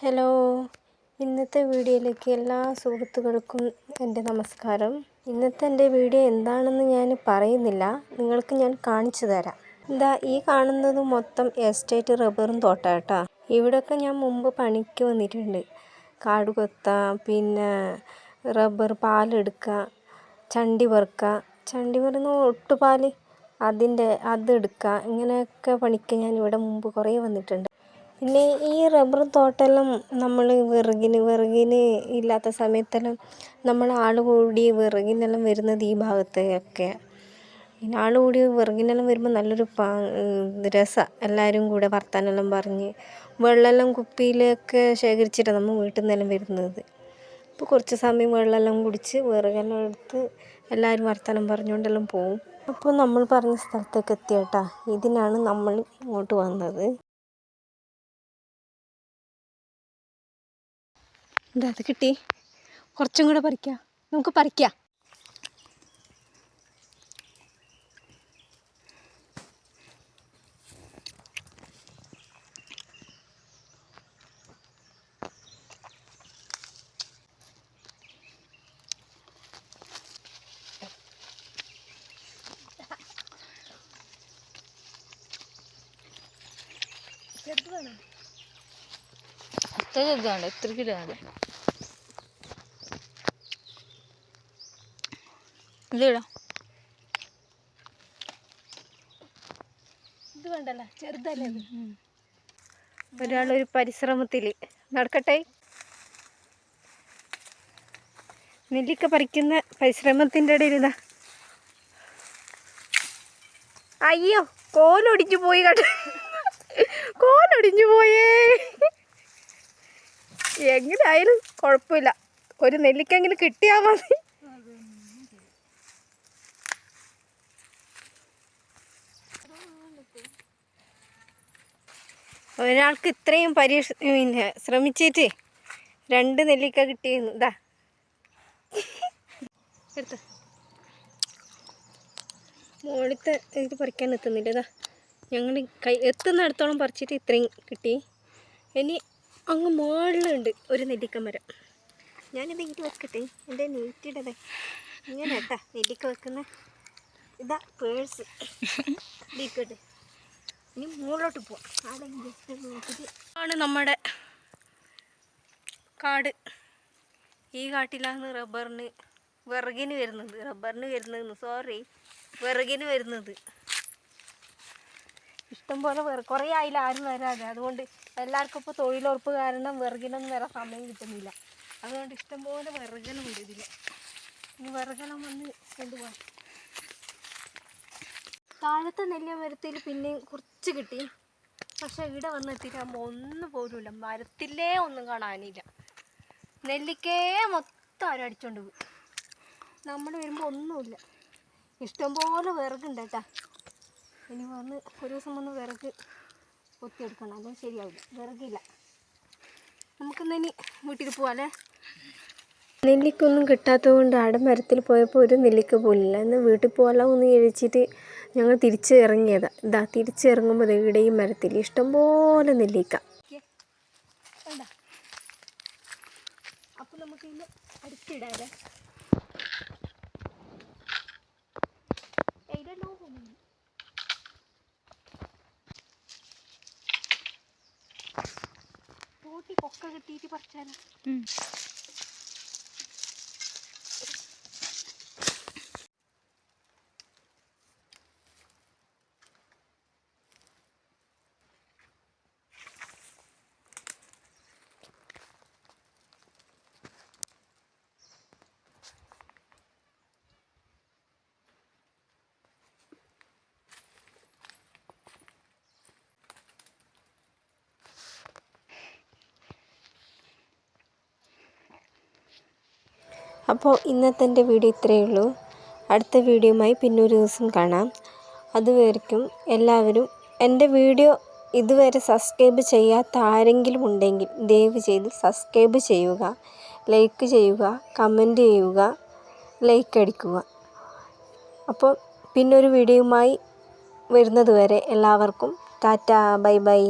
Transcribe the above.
Hello. ഇന്നത്തെ വീഡിയോയിലേക്ക് എല്ലാ സുഹൃത്തുക്കൾക്കും എന്റെ നമസ്കാരം. ഇന്നത്തെ എന്റെ വീഡിയോ എന്താണെന്ന് ഞാൻ പറയുന്നില്ല. നിങ്ങൾക്ക് ഞാൻ കാണിച്ചു തരാം. എന്താ ഈ കാണുന്നത് മൊത്തം എസ്റ്റേറ്റ് റബ്ബറും തോട്ടാട്ടാ ഇവിടെയൊക്കെ ഞാൻ മുമ്പ് പണിക്ക് വന്നിട്ടുണ്ട്. കാട് കൊത്താൻ പിന്നെ റബ്ബർ പാലെടുക്കുക ചണ്ടി വറുക്കുക. ചണ്ടി വറുന്ന ഒട്ടുപാൽ അതിന്റെ അതെടുക്കുക ഇങ്ങനെയൊക്കെ പണിക്ക് ഞാൻ ഇവിടെ മുമ്പ് കുറേ വന്നിട്ടുണ്ട്. പിന്നെ ഈ റബ്ബർ തോട്ടമെല്ലാം നമ്മൾ വിറകിന് വിറകിന് ഇല്ലാത്ത സമയത്തെല്ലാം നമ്മൾ ആൾ കൂടി വിറകിനെല്ലാം വരുന്നത് ഈ ഭാഗത്തൊക്കെ. പിന്നെ ആൾ കൂടി വിറകിനെല്ലാം വരുമ്പോൾ നല്ലൊരു പാ രസമാണ് എല്ലാവരും കൂടെ വർത്താനെല്ലാം പറഞ്ഞ് വെള്ളമെല്ലാം കുപ്പിയിലൊക്കെ ശേഖരിച്ചിട്ടാണ് നമ്മൾ വീട്ടിൽ നിന്നെല്ലാം വരുന്നത്. അപ്പോൾ കുറച്ച് സമയം വെള്ളമെല്ലാം കുടിച്ച് വിറകെല്ലാം എടുത്ത് എല്ലാവരും വർത്തമാനം പറഞ്ഞുകൊണ്ടെല്ലാം പോവും. അപ്പോൾ നമ്മൾ പറഞ്ഞ സ്ഥലത്തേക്ക് എത്തിയേട്ടാ. ഇതിനാണ് നമ്മൾ ഇങ്ങോട്ട് വന്നത്. എന്താ അത് കിട്ടി? കുറച്ചും കൂടെ പറിക്ക. നമുക്ക് പറിക്ക. ചെറുതാണ്. ഇത്ര കിലോ ആണ്. ഇതിടാം. ഇത് വേണ്ടല്ല ചെറുതല്ലേ ഒരാളൊരു പരിശ്രമത്തിൽ. നടക്കട്ടെ. നെല്ലിക്ക പറിക്കുന്ന പരിശ്രമത്തിന്റെ ഇടയിൽ ഇതാ. അയ്യോ കോലൊടിഞ്ഞു പോയി കേട്ടോ കോലൊടിഞ്ഞു പോയേ. എങ്ങനെയായാലും കുഴപ്പമില്ല. ഒരു നെല്ലിക്കെങ്കിലും കിട്ടിയാൽ മതി. ഒരാൾക്ക് ഇത്രയും പരീക്ഷ പിന്നെ ശ്രമിച്ചിട്ട് രണ്ട് നെല്ലിക്ക കിട്ടിയിരുന്നു. ഇതാ എടുത്ത്. മുകളിലത്തെ ഇത് പറിക്കാൻ എത്തുന്നില്ല. ഇതാ ഞങ്ങൾ കൈ എത്തുന്നിടത്തോളം പറിച്ചിട്ട് ഇത്രയും കിട്ടി. ഇനി അങ്ങ് മുകളിലുണ്ട് ഒരു നെല്ലിക്ക മരം. ഞാനിത് ഇങ്ങനെ വെക്കട്ടെ. എന്റെ നീറ്റിടതെ ഇങ്ങനെ കേട്ടാ നെല്ലിക്ക വെക്കുന്ന. ഇതാ പേഴ്സ്. ഇരിക്കട്ടെ ഇനി മുകളിലോട്ട് പോവാം. ആണ് നമ്മുടെ കാട്. ഈ കാട്ടിലാണ് റബ്ബറിന് വിറകിന് വരുന്നത്. റബ്ബറിന് വരുന്നത് സോറി വിറകിന് വരുന്നത്. ഇഷ്ടംപോലെ വിറ കുറേ ആയില്ല ആരും വരാതെ. അതുകൊണ്ട് എല്ലാവർക്കും ഇപ്പോൾ തൊഴിലുറപ്പ് കാരണം വിറകിനൊന്നും വരാൻ സമയം കിട്ടുന്നില്ല. അതുകൊണ്ട് ഇഷ്ടംപോലെ പോലെ വിറകെല്ലാം ഉണ്ട് ഇതിൽ ഇനി വിറകെല്ലാം വന്ന് കൊണ്ടുപോകാം. താഴത്തെ നെല്ലിയ മരത്തിൽ പിന്നെയും കുറച്ച് കിട്ടി. പക്ഷെ ഇവിടെ വന്ന് എത്തിയിട്ടാകുമ്പോൾ ഒന്നും പോലുമില്ല മരത്തിലേ ഒന്നും കാണാനില്ല. നെല്ലിക്കേ മൊത്തം അടിച്ചോണ്ട് പോകും നമ്മൾ വരുമ്പോൾ ഒന്നുമില്ല. ഇഷ്ടംപോലെ വിറകുണ്ട് കേട്ടാ. ഇനി വന്ന് ഒരു ദിവസം വന്ന് വിറക് കൊത്തിയെടുക്കണം. അല്ലെങ്കിൽ ശരിയാവില്ല. വിറകില്ല. നമുക്കിന്ന് ഇനി വീട്ടിൽ പോവാല്ലേ നെല്ലിക്കൊന്നും കിട്ടാത്തത് കൊണ്ട് അവിടെ മരത്തിൽ പോയപ്പോൾ ഒരു നെല്ലിക്ക പോലില്ല ഇന്ന് വീട്ടിൽ പോകാലോ എന്ന് ചോദിച്ചിട്ട് ഞങ്ങൾ തിരിച്ച് ഇറങ്ങിയത് ഇതാ തിരിച്ച് ഇറങ്ങുമ്പോൾ ഇവിടെ ഈ മരത്തിൽ ഇഷ്ടംപോലെ നെല്ലിക്ക നമുക്ക് ഇന്ന് കൊക്ക കിട്ടിയിട്ട് പറിച്ചാലോ? അപ്പോൾ ഇന്നത്തെ എന്റെ വീഡിയോ ഇത്രയേ ഉള്ളൂ. അടുത്ത വീഡിയോയുമായി പിന്നെ ഒരു ദിവസം കാണാം. അതുവരെയ്ക്കും എല്ലാവരും എന്റെ വീഡിയോ ഇതുവരെ സബ്സ്ക്രൈബ് ചെയ്യാത്ത ആരെങ്കിലും ഉണ്ടെങ്കിൽ ദയവ് ചെയ്ത് സബ്സ്ക്രൈബ് ചെയ്യുക ലൈക്ക് ചെയ്യുക കമന്റ് ചെയ്യുക ലൈക്ക് അടിക്കുക. അപ്പോൾ പിന്നൊരു വീഡിയോയുമായി വരുന്നത് വരെ എല്ലാവർക്കും ടാറ്റ ബൈ ബൈ.